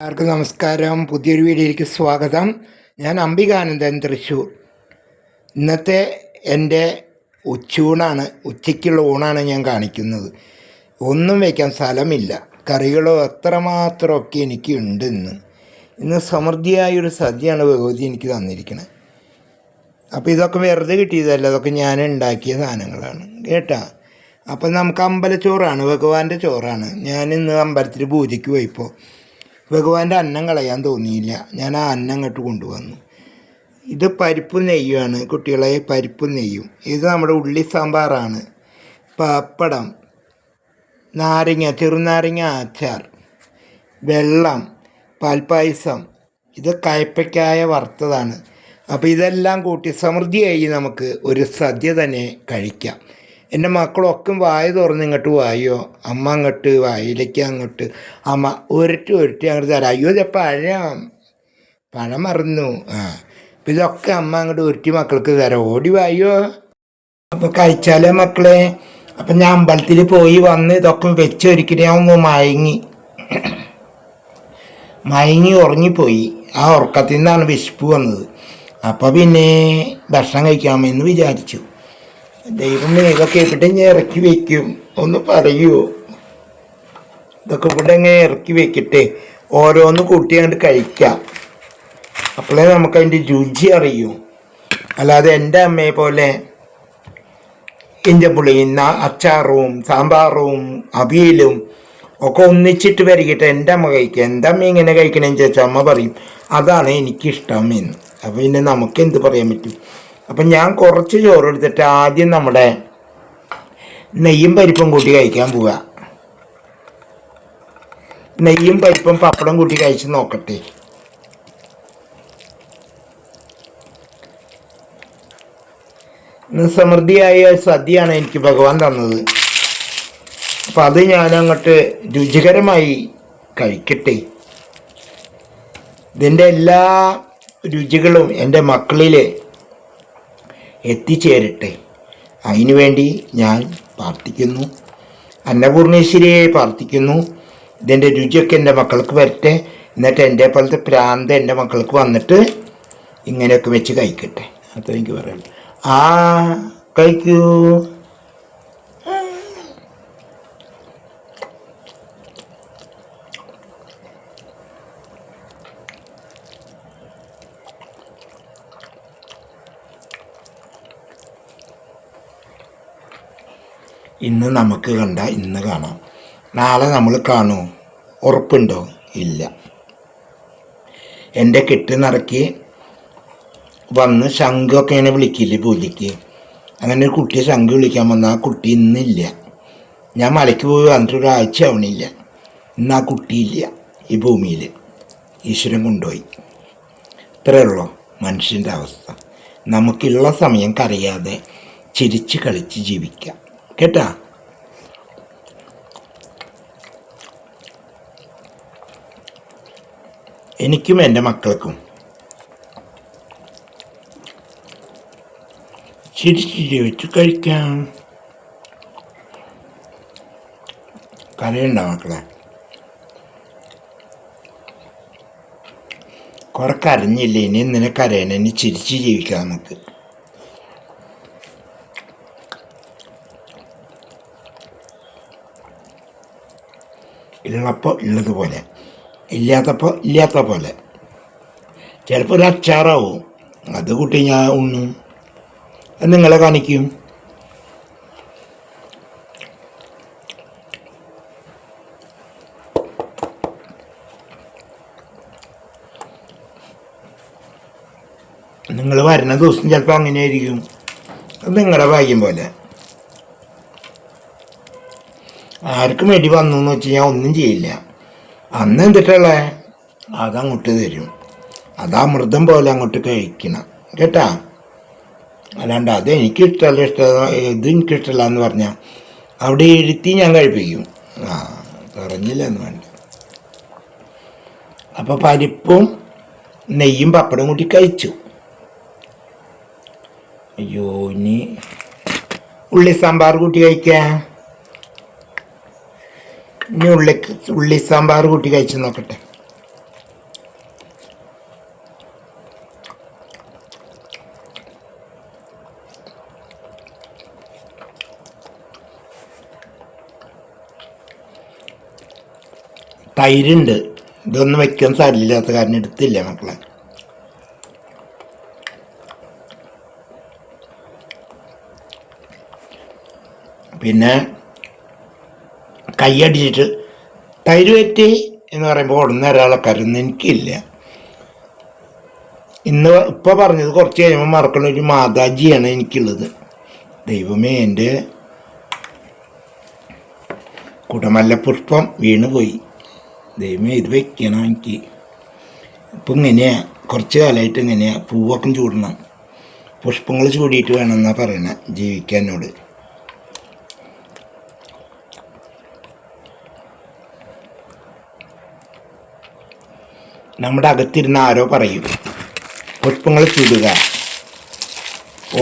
എല്ലാവർക്കും നമസ്കാരം. പുതിയൊരു വീഡിയോയിലേക്ക് സ്വാഗതം. ഞാൻ അംബികാനന്ദൻ തൃശ്ശൂർ. ഇന്നത്തെ എന്റെ ഉച്ചൂണാണ് ഉച്ചയ്ക്കുള്ള ഊണാണ് ഞാൻ കാണിക്കുന്നത്. ഒന്നും വയ്ക്കാൻ സ്ഥലമില്ല. കറികളോ എത്രമാത്രമൊക്കെ എനിക്ക് ഉണ്ട് ഇന്ന്. ഇന്ന് സമൃദ്ധിയായൊരു സദ്യയാണ് ഭഗവതി എനിക്ക് തന്നിരിക്കുന്നത് അപ്പോൾ ഇതൊക്കെ വെറുതെ കിട്ടിയതല്ല. അതൊക്കെ ഞാൻ ഉണ്ടാക്കിയ സാധനങ്ങളാണ്. കേട്ടാ? അപ്പം നമുക്ക് അമ്പലച്ചോറാണ്. ഭഗവാന്റെ ചോറാണ്. ഞാൻ ഇന്ന് അമ്പലത്തിൽ പൂജയ്ക്ക് പോയപ്പോൾ ഭഗവാന്റെ അന്നം കളയാൻ തോന്നിയില്ല. ഞാൻ ആ അന്നം അങ്ങോട്ട് കൊണ്ടുവന്നു. ഇത് പരിപ്പ് നെയ്യുമാണ്. കുട്ടികളെ പരിപ്പ് നെയ്യും. ഇത് നമ്മുടെ ഉള്ളി സാമ്പാറാണ്. പപ്പടം നാരങ്ങ ചെറുനാരങ്ങ അച്ചാർ വെള്ളം പാൽപ്പായസം. ഇത് കയപ്പയ്ക്കായ വറുത്തതാണ്. അപ്പോൾ ഇതെല്ലാം കൂട്ടി സമൃദ്ധിയായി നമുക്ക് ഒരു സദ്യ തന്നെ കഴിക്കാം. എന്റെ മക്കളൊക്കെ വായ തുറന്ന് ഇങ്ങോട്ട് വായോ? അമ്മ അങ്ങോട്ട് വായിലേക്ക് അങ്ങോട്ട്. അമ്മ ഉരുട്ടി ഉരുട്ടി അങ്ങോട്ട് തരാം. അയ്യോ ഇത് പഴം. പഴം മറന്നു. ആ. അപ്പം ഇതൊക്കെ അമ്മ അങ്ങോട്ട് ഉരുട്ടി മക്കൾക്ക് തരാം. ഓടി വായോ? അപ്പോൾ കഴിച്ചാലേ മക്കളെ? അപ്പം ഞാൻ അമ്പലത്തിൽ പോയി വന്ന് ഇതൊക്കെ വെച്ചൊരിക്കലും ഞാൻ മയങ്ങി. മയങ്ങി ഉറങ്ങിപ്പോയി. ആ ഉറക്കത്തിൽ നിന്നാണ് വിശപ്പ് വന്നത്. അപ്പോൾ പിന്നെ ഭക്ഷണം കഴിക്കാമെന്ന് വിചാരിച്ചു. ദൈവമേ ഇതൊക്കെ ഇവിടെ ഞാൻ ഇറക്കി വയ്ക്കും ഒന്ന് പറയൂ. ഇതൊക്കെ ഇവിടെ ഇങ്ങനെ ഇറക്കി വെക്കട്ടെ. ഓരോന്ന് കൂട്ടി കഴിക്കാം. അപ്പോഴേ നമുക്ക് അതിന്റെ രുചി അറിയൂ. അല്ലാതെ എന്റെ അമ്മയെ പോലെ ഇഞ്ചപ്പുളി ന- അച്ചാറും സാമ്പാറും അവിയലും ഒക്കെ ഒന്നിച്ചിട്ട് വരികട്ടെ എന്റെ അമ്മ കഴിക്കുക. എന്റെ അമ്മ ഇങ്ങനെ കഴിക്കണമെന്ന് ചോദിച്ചാൽ അമ്മ പറയും അതാണ് എനിക്കിഷ്ടം എന്ന്. അപ്പോൾ പിന്നെ നമുക്ക് എന്ത് പറയാൻ പറ്റും? അപ്പം ഞാൻ കുറച്ച് ചോറ് എടുത്തിട്ട് ആദ്യം നമ്മുടെ നെയ്യും പരിപ്പും കൂട്ടി കഴിക്കാൻ പോവുക നെയ്യും പരിപ്പും പപ്പടം കൂട്ടി കഴിച്ച് നോക്കട്ടെ. സമൃദ്ധിയായ സദ്യയാണ് എനിക്ക് ഭഗവാൻ തന്നത്. അപ്പം അത് ഞാൻ അങ്ങോട്ട് രുചികരമായി കഴിക്കട്ടെ. ഇതിന്റെ എല്ലാ രുചികളും എന്റെ മക്കളിൽ എത്തിച്ചേരട്ടെ. അതിനുവേണ്ടി ഞാൻ പ്രാർത്ഥിക്കുന്നു. അന്നപൂർണേശ്വരിയെ പ്രാർത്ഥിക്കുന്നു. ഇതിന്റെ രുചിയൊക്കെ എന്റെ മക്കൾക്ക് വരട്ടെ. എന്നിട്ട് എന്റെ പോലത്തെ പ്രാന്ത് എന്റെ മക്കൾക്ക് വന്നിട്ട് ഇങ്ങനെയൊക്കെ വെച്ച് കഴിക്കട്ടെ. അത്ര എനിക്ക് പറയാം. ആ കഴിക്കൂ. ഇന്ന് നമുക്ക് കണ്ട ഇന്ന് കാണാം. നാളെ നമ്മൾ കാണൂ. ഉറപ്പുണ്ടോ? ഇല്ല. എന്റെ കെട്ട് നിറക്കി വന്ന് ശംഖൊക്കെ ഇങ്ങനെ വിളിക്കില്ലേ പൂജയ്ക്ക്? അങ്ങനെ ഒരു കുട്ടിയെ ശംഖ് വിളിക്കാൻ വന്ന ആ കുട്ടി ഇന്നില്ല. ഞാൻ മലയ്ക്ക് പോയി വന്നിട്ട് ഒരാഴ്ച ആവണില്ല. ഇന്ന് ആ കുട്ടിയില്ല ഈ ഭൂമിയിൽ. ഈശ്വരൻ കൊണ്ടുപോയി. ഇത്രയേ ഉള്ളൂ മനുഷ്യന്റെ അവസ്ഥ. നമുക്കുള്ള സമയം കരയാതെ ചിരിച്ച് കളിച്ച് ജീവിക്കാം. കേട്ടാ? എനിക്കും എന്റെ മക്കൾക്കും. ചിരിച്ച് ജീവിച്ച് കഴിക്കാം. കരയുണ്ടോ മക്കളെ? കുറെ ഇനി നിന്നെ കരയണ ഇനി ചിരിച്ച് ജീവിക്കാം നമുക്ക്. ഉള്ളപ്പോൾ ഉള്ളതുപോലെ ഇല്ലാത്തപ്പോൾ ഇല്ലാത്ത പോലെ. ചിലപ്പോൾ ഒരു അച്ചാറാവും. അത് കൂട്ടി ഞാൻ ഉണ്ണും. അത് നിങ്ങളെ കാണിക്കും. നിങ്ങൾ വരുന്ന ദിവസം ചിലപ്പോൾ അങ്ങനെ ആയിരിക്കും അത് നിങ്ങളുടെ ഭാഗ്യം പോലെ. ആർക്കും വേണ്ടി വന്നു എന്ന് വെച്ച് ഞാൻ ഒന്നും ചെയ്യില്ല. അന്ന് എന്തിട്ടുള്ളേ? അതങ്ങോട്ട് തരും. അത് അമൃതം പോലെ അങ്ങോട്ട് കഴിക്കണം. കേട്ടാ? അല്ലാണ്ട് അത് എനിക്ക് ഇഷ്ടമല്ല ഇഷ്ടം ഇത് എനിക്ക് ഇഷ്ടമല്ല എന്ന് പറഞ്ഞാൽ അവിടെ ഇരുത്തി ഞാൻ കഴിപ്പിക്കും. ആ പറഞ്ഞില്ല എന്ന് വേണ്ട. അപ്പോൾ പരിപ്പും നെയ്യും പപ്പടം കൂട്ടി കഴിച്ചു. അയ്യോ ഇനി ഉള്ളി സാമ്പാർ കൂട്ടി കഴിക്കാം? ഇനി ഉള്ളി ഉള്ളി സാമ്പാർ കൂട്ടി കഴിച്ചു നോക്കട്ടെ. തൈരുണ്ട്. ഇതൊന്നും വയ്ക്കാൻ സാരില്ലാത്ത കാരണം എടുത്തില്ല മക്കളെ. പിന്നെ കൈയടിച്ചിട്ട് തൈര് എന്ന് പറയുമ്പോൾ ഉടനെ കരുന്ന് എനിക്കില്ല. ഇന്ന് ഇപ്പോൾ പറഞ്ഞത് കുറച്ച് കഴിയുമ്പോൾ മറക്കണ ഒരു മാതാജിയാണ് എനിക്കുള്ളത്. ദൈവമേ എന്റെ കുടമല്ല പുഷ്പം വീണുപോയി. ദൈവമേ ഇത് വെക്കണം എനിക്ക്. ഇപ്പം ഇങ്ങനെയാണ് കുറച്ച് കാലമായിട്ട് ഇങ്ങനെയാണ് പൂവൊക്കെ ചൂടണം. പുഷ്പങ്ങൾ ചൂടിയിട്ട് വേണമെന്നാണ് പറയണേ ജീവിക്കാൻ നമ്മുടെ അകത്തിരുന്ന ആരോ പറയും. പുഷ്പങ്ങൾ ചൂടുക.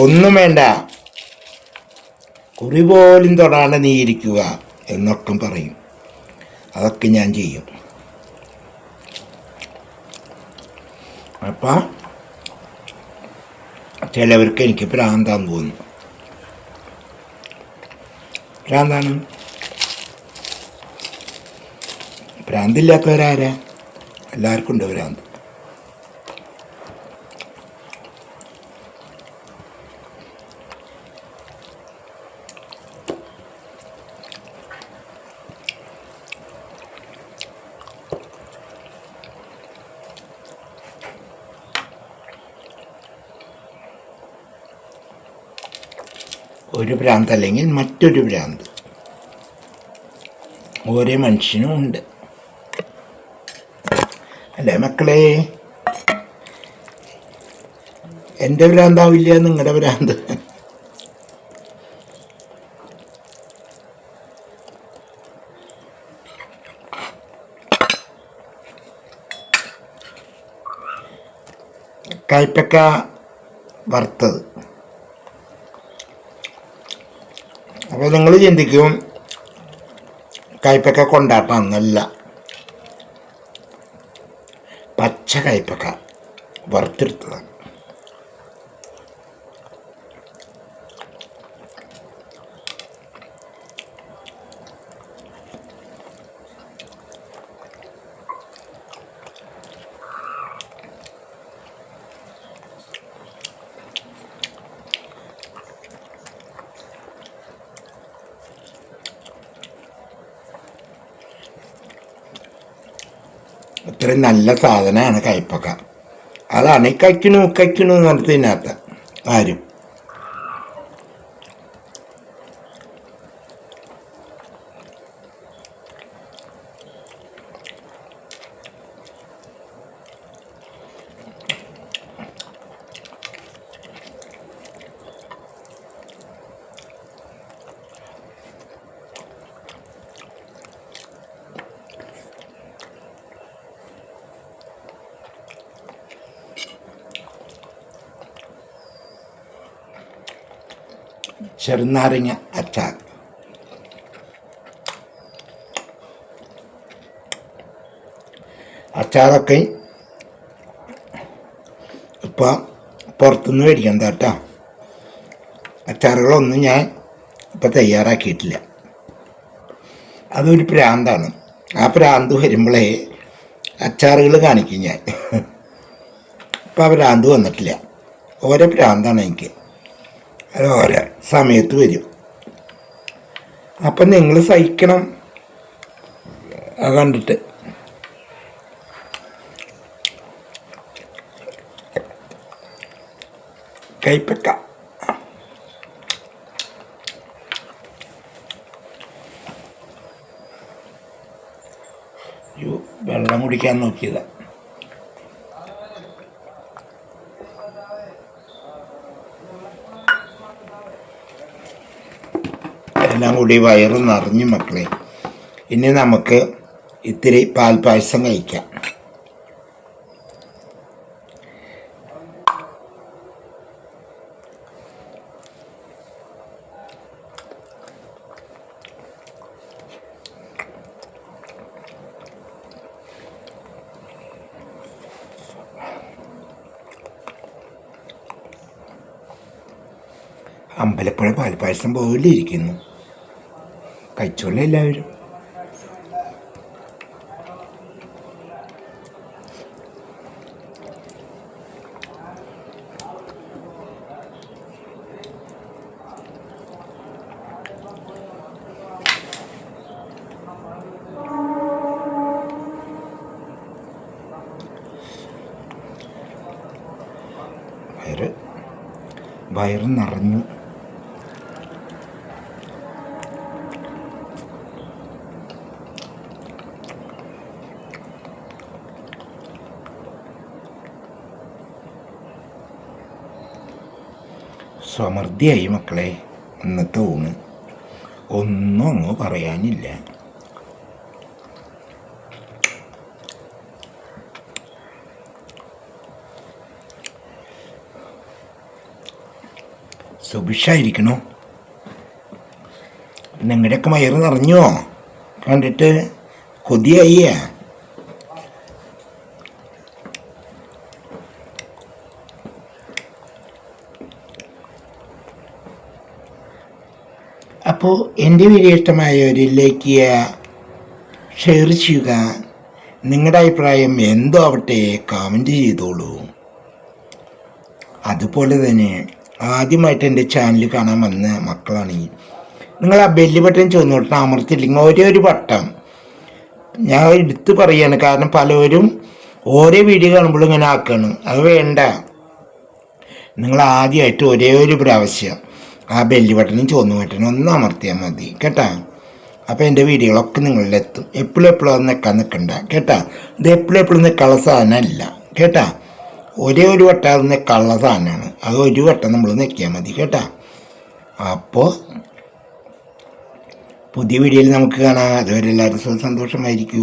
ഒന്നും വേണ്ട. കുറി പോലും തൊടാണ്ട് നീ ഇരിക്കുക എന്നൊക്കെ പറയും. അതൊക്കെ ഞാൻ ചെയ്യും. അപ്പം ചിലവർക്ക് എനിക്ക് പ്രാന്താന്ന് തോന്നുന്നു. ഭ്രാന്താണ്? ഭ്രാന്തില്ലാത്തവരാരാ? എല്ലാവർക്കും ഉണ്ട് ഒരു ഭ്രാന്ത് അല്ലെങ്കിൽ മറ്റൊരു ഭ്രാന്ത്. ഓരോ മനുഷ്യനും ഉണ്ട്. അല്ലേ മക്കളെ? എന്റെ ഭ്രാന്താവില്ല നിങ്ങളുടെ ഭ്രാന്ത്. കൈപ്പക്ക വറുത്തത്. അപ്പോൾ നിങ്ങൾ ചിന്തിക്കും കയ്പക്ക കൊണ്ടാട്ടം 社会バカ笑ってるってな ഇത്രയും നല്ല സാധനമാണ് കയ്പക്ക. അതാണ് ഈ കഴിക്കണു കഴിക്കണു എന്ന് പറഞ്ഞിട്ട് ഇതിനകത്ത് ആരും. ചെറുനാരങ്ങ അച്ചാർ. അച്ചാറൊക്കെ ഇപ്പോൾ പുറത്തുനിന്ന് മേടിക്കണ്ട കേട്ടോ അച്ചാറുകളൊന്നും ഞാൻ ഇപ്പം തയ്യാറാക്കിയിട്ടില്ല. അതൊരു പ്രാന്താണ്. ആ പ്രാന്ത് വരുമ്പോഴേ അച്ചാറുകൾ കാണിക്കും ഞാൻ. ഇപ്പം ആ പ്രാന്ത് വന്നിട്ടില്ല. ഓരോ പ്രാന്താണ് എനിക്ക്. അത് ഓരോ സമയത്ത് വരും. അപ്പം നിങ്ങൾ സഹിക്കണം. അത് കണ്ടിട്ട്. കൈപ്പക്ക. വെള്ളം കുടിക്കാൻ നോക്കിയതാ. എല്ലാം കൂടി വയറ് നിറഞ്ഞു മക്കളെ. ഇനി നമുക്ക് ഇത്തിരി പാൽപ്പായസം കഴിക്കാം. അമ്പലപ്പുഴ പാൽപ്പായസം പോലെ ഇരിക്കുന്നു. കഴിച്ചോളെ എല്ലാവരും. വയറ് വയറ് നിറഞ്ഞു. സമൃദ്ധിയായി മക്കളെ. ഇന്നത്തെ ഊണ് ഒന്നും അങ്ങ് പറയാനില്ല. സുഭിക്ഷായിരിക്കണോ? നിങ്ങളുടെയൊക്കെ മയർ നിറഞ്ഞോ കണ്ടിട്ട് കൊതിയായിയാ അപ്പോൾ എന്റെ വീഡിയോ ഇഷ്ടമായവർ ലൈക്ക് ചെയ്യുക ഷെയർ ചെയ്യുക. നിങ്ങളുടെ അഭിപ്രായം എന്തോ ആവട്ടെ കമന്റ് ചെയ്തോളൂ. അതുപോലെ തന്നെ ആദ്യമായിട്ട് എന്റെ ചാനൽ കാണാൻ വന്ന മക്കളാണെങ്കിൽ നിങ്ങൾ ആ ബെല്ല് ബട്ടൺ ചുവന്നോട്ട് അമർത്തില്ലെങ്കിൽ ഒരേ ഒരു വട്ടം. ഞാൻ എടുത്ത് പറയാണ് കാരണം പലവരും ഓരോ വീഡിയോ കാണുമ്പോഴും ഇങ്ങനെ ആക്കുകയാണ് അത് വേണ്ട. നിങ്ങൾ ആദ്യമായിട്ട് ഒരേ ഒരു പ്രാവശ്യം ആ ബെല്ലി ബട്ടണും ചുവന്ന ബട്ടനും ഒന്ന് അമർത്തിയാൽ മതി. കേട്ടാ? അപ്പോൾ എന്റെ വീഡിയോകളൊക്കെ നിങ്ങളിലെത്തും. എപ്പോഴും എപ്പോഴും അത് നിൽക്കാൻ നിൽക്കണ്ട കേട്ടാ? ഇത് എപ്പോഴും എപ്പോഴും നിൽക്കാനുള്ള സാധനമല്ല കേട്ടാ? ഒരേ ഒരു വട്ടം അത് നിൽക്കാനുള്ള സാധനമാണ്. അത് ഒരു വട്ടം നമ്മൾ നിൽക്കിയാൽ മതി. കേട്ടാ? അപ്പോൾ പുതിയ വീഡിയോയിൽ നമുക്ക് കാണാം. അതുവരെ എല്ലാവരും സന്തോഷമായിരിക്കൂ.